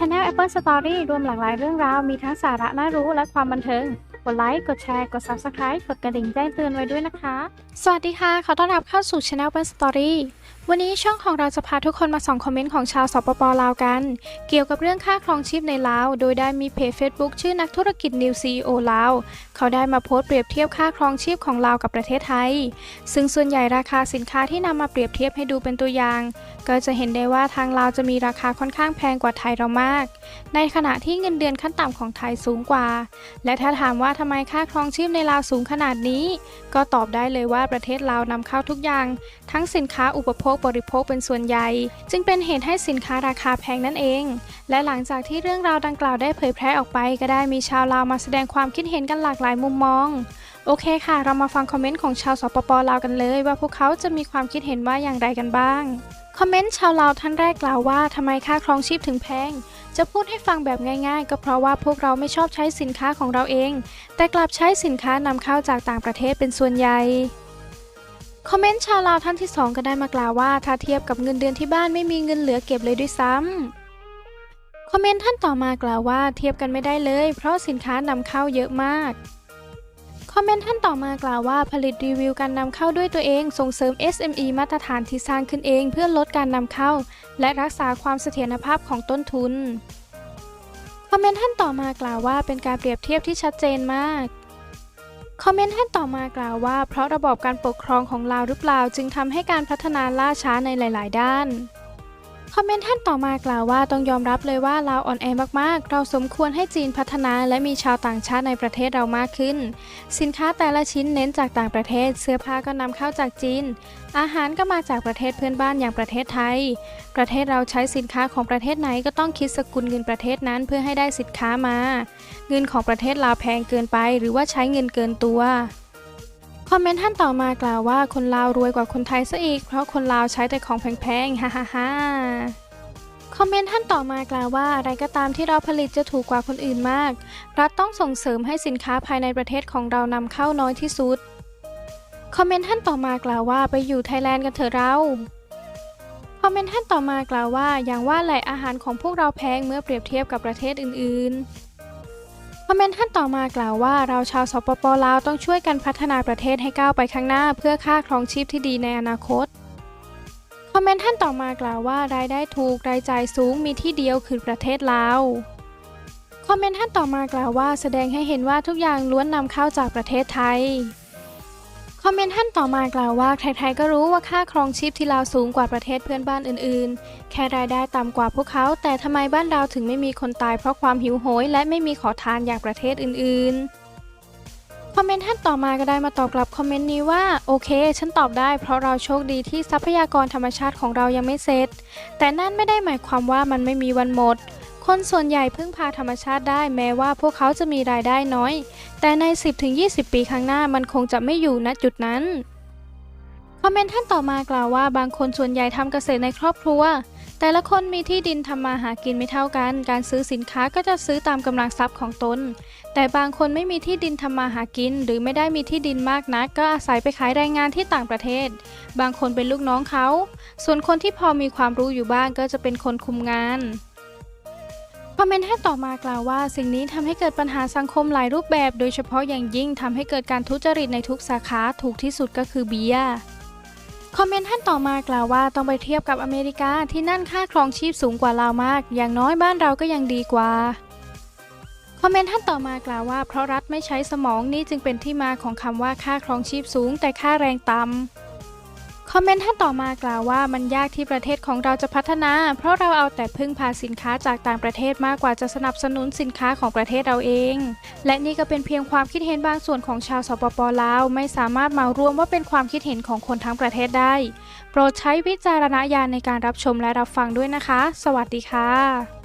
Channel Apple Story รวมหลากหลายเรื่องราว มีทั้งสาระน่ารู้และความบันเทิง กดไลค์ กดแชร์ กด Subscribe กดกระดิ่งแจ้งเตือนไว้ด้วยนะคะ สวัสดีค่ะ ขอต้อนรับเข้าสู่ Channel Apple Story วันนี้ช่องของเราจะพาทุกคนมาส่องคอมเมนต์ของชาวสปปลาวกัน เกี่ยวกับเรื่องค่าครองชีพในลาว โดยได้มีเพจ Facebook ชื่อนักธุรกิจ New CEO ลาว เขาได้มาโพสต์เปรียบเทียบค่าครองชีพของลาวกับประเทศไทย ซึ่งส่วนใหญ่ราคาสินค้าที่นำมาเปรียบเทียบให้ดูเป็นตัวอย่าง ก็จะเห็นได้ว่าทางลาวจะมีราคาค่อนข้างแพงกว่าไทยเรามาก ในขณะที่เงินเดือนขั้นต่ำของไทยสูงกว่า และถ้าถามว่าทำไมค่าครองชีพในลาวสูงขนาดนี้ ก็ตอบได้เลยว่าประเทศลาวนำเข้าทุกอย่าง ทั้งสินค้าอุปโภคบริโภคเป็นส่วนใหญ่ จึงเป็นเหตุให้สินค้าราคาแพงนั่นเอง และหลังจากที่เรื่องราวดังกล่าวได้เผยแพร่ออกไป ก็ได้มีชาวลาวมาแสดงความคิดเห็นกันหลากหลายมุมมองโอเคค่ะ เรามาฟังคอมเมนต์ของชาวสปปลาวกันเลย ว่าพวกเขาจะมีความคิดเห็นว่าอย่างไรกันบ้าง คอมเมนต์ชาวลาวท่านแรกกล่าวว่าทำไมค่าครองชีพถึงแพง จะพูดให้ฟังแบบง่ายๆ ก็เพราะว่าพวกเราไม่ชอบใช้สินค้าของเราเอง แต่กลับใช้สินค้านำเข้าจากต่างประเทศเป็นส่วนใหญ่คอมเมนต์ชาวลาวท่านที่ 2 ก็ได้มากล่าวว่าถ้าเทียบกับเงินเดือนที่บ้านไม่มีเงินเหลือเก็บเลยด้วยซ้ำคอมเมนต์ท่านต่อมากล่าวว่าเทียบกันไม่ได้เลย เพราะสินค้านำเข้าเยอะมาก อมเมนต์ท่านต่อมากล่าวว่าผลิตรีวิวการนำเข้าด้วยตัวเองส่งเสริม SME มาตรฐานที่สร้างขึ้นเองเพื่อลดการนำเข้า และรักษาความเสถียรภาพของต้นทุน คอมเมนต์ท่านต่อมากล่าวว่าเป็นการเปรียบเทียบที่ชัดเจนมาก คอมเมนต์ท่านต่อมากล่าวว่า เพราะระบบการปกครองของลาวหรือเปล่าจึงทำให้การพัฒนาล่าช้าในหลาย ๆ ด้าน คอมเมนต์ท่านต่อมากล่าวว่าต้องยอมรับเลยว่าลาวอ่อนแอมากๆ เราสมควรให้จีนพัฒนาและมีชาวต่างชาติในประเทศเรามากขึ้น สินค้าแต่ละชิ้นเน้นจากต่างประเทศ เสื้อผ้าก็นำเข้าจากจีน อาหารก็มาจากประเทศเพื่อนบ้านอย่างประเทศไทย ประเทศเราใช้สินค้าของประเทศไหนก็ต้องคิดสกุลเงินประเทศนั้นเพื่อให้ได้สินค้ามา เงินของประเทศลาวแพงเกินไป หรือว่าใช้เงินเกินตัว คอมเมนต์ท่านต่อมากล่าวว่าคนลาวรวยกว่าคนไทยซะอีก เพราะคนลาวใช้แต่ของแพงๆฮ่าฮ่าฮ่าคอมเมนต์ท่านต่อมากล่าวว่าอะไรก็ตามที่เราผลิตจะถูกกว่าคนอื่นมาก รัฐต้องส่งเสริมให้สินค้าภายในประเทศของเรานำเข้าน้อยที่สุด คอมเมนต์ท่านต่อมากล่าวว่าไปอยู่ไทยแลนด์กันเถอะเรา คอมเมนต์ท่านต่อมากล่าวว่าอย่างว่าแหละอาหารของพวกเราแพงเมื่อเปรียบเทียบกับประเทศอื่นๆ คอมเมนต์ท่านต่อมากล่าวว่าเราชาวสปปลาวต้องช่วยกันพัฒนาประเทศให้ก้าวไปข้างหน้า เพื่อค่าครองชีพที่ดีในอนาคต คอมเมนต์ท่านต่อมากล่าวว่ารายได้ถูกรายจ่ายสูงมีที่เดียวคือประเทศลาวคอมเมนต์ท่านต่อมากล่าวว่าแสดงให้เห็นว่าทุกอย่างล้วนนำเข้าจากประเทศไทย คอมเมนต์ท่านต่อมากล่าวว่าใครๆก็รู้ว่าค่าครองชีพที่ลาวสูงกว่าประเทศเพื่อนบ้านอื่นๆ แค่รายได้ต่ำกว่าพวกเขา แต่ทำไมบ้านเราถึงไม่มีคนตายเพราะความหิวโหย และไม่มีขอทานอย่างประเทศอื่นๆ คอมเมนต์ท่านต่อมาก็ได้มาตอบกลับคอมเมนต์นี้ว่า โอเค ฉันตอบได้เพราะเราโชคดีที่ทรัพยากรธรรมชาติของเรายังไม่เสร็จ แต่นั่นไม่ได้หมายความว่ามันไม่มีวันหมด คนส่วนใหญ่พึ่งพาธรรมชาติได้แม้ว่าพวกเขาจะมีรายได้น้อย แต่ใน 10-20 ปีข้างหน้ามันคงจะไม่อยู่ณจุดนั้น คอมเมนต์ท่านต่อมากล่าวว่าบางคนส่วนใหญ่ทำเกษตรในครอบครัว แต่ละคนมีที่ดินทำมาหากินไม่เท่ากัน การซื้อสินค้าก็จะซื้อตามกำลังทรัพย์ของตน แต่บางคนไม่มีที่ดินทำมาหากิน หรือไม่ได้มีที่ดินมากนัก ก็อาศัยไปขายแรงงานที่ต่างประเทศ บางคนเป็นลูกน้องเขา ส่วนคนที่พอมีความรู้อยู่บ้างก็จะเป็นคนคุมงาน คอมเมนต์ให้ต่อมากล่าวว่า สิ่งนี้ทำให้เกิดปัญหาสังคมหลายรูปแบบ โดยเฉพาะอย่างยิ่งทำให้เกิดการทุจริตในทุกสาขาถูกที่สุดก็คือเบียร์คอมเมนต์ท่านต่อมากล่าวว่าต้องไปเทียบกับอเมริกาที่นั่นค่าครองชีพสูงกว่าเรามาก อย่างน้อยบ้านเราก็ยังดีกว่าคอมเมนต์ท่านต่อมากล่าวว่า เพราะรัฐไม่ใช้สมองนี่จึงเป็นที่มาของคำว่าค่าครองชีพสูงแต่ค่าแรงต่ำ คอมเมนต์ท่านต่อมากล่าวว่ามันยากที่ประเทศของเราจะพัฒนา เพราะเราเอาแต่พึ่งพาสินค้าจากต่างประเทศมากกว่าจะสนับสนุนสินค้าของประเทศเราเอง และนี่ก็เป็นเพียงความคิดเห็นบางส่วนของชาวสปปลาวไม่สามารถมารวมว่าเป็นความคิดเห็นของคนทั้งประเทศได้ โปรดใช้วิจารณญาณในการรับชมและรับฟังด้วยนะคะ สวัสดีค่ะ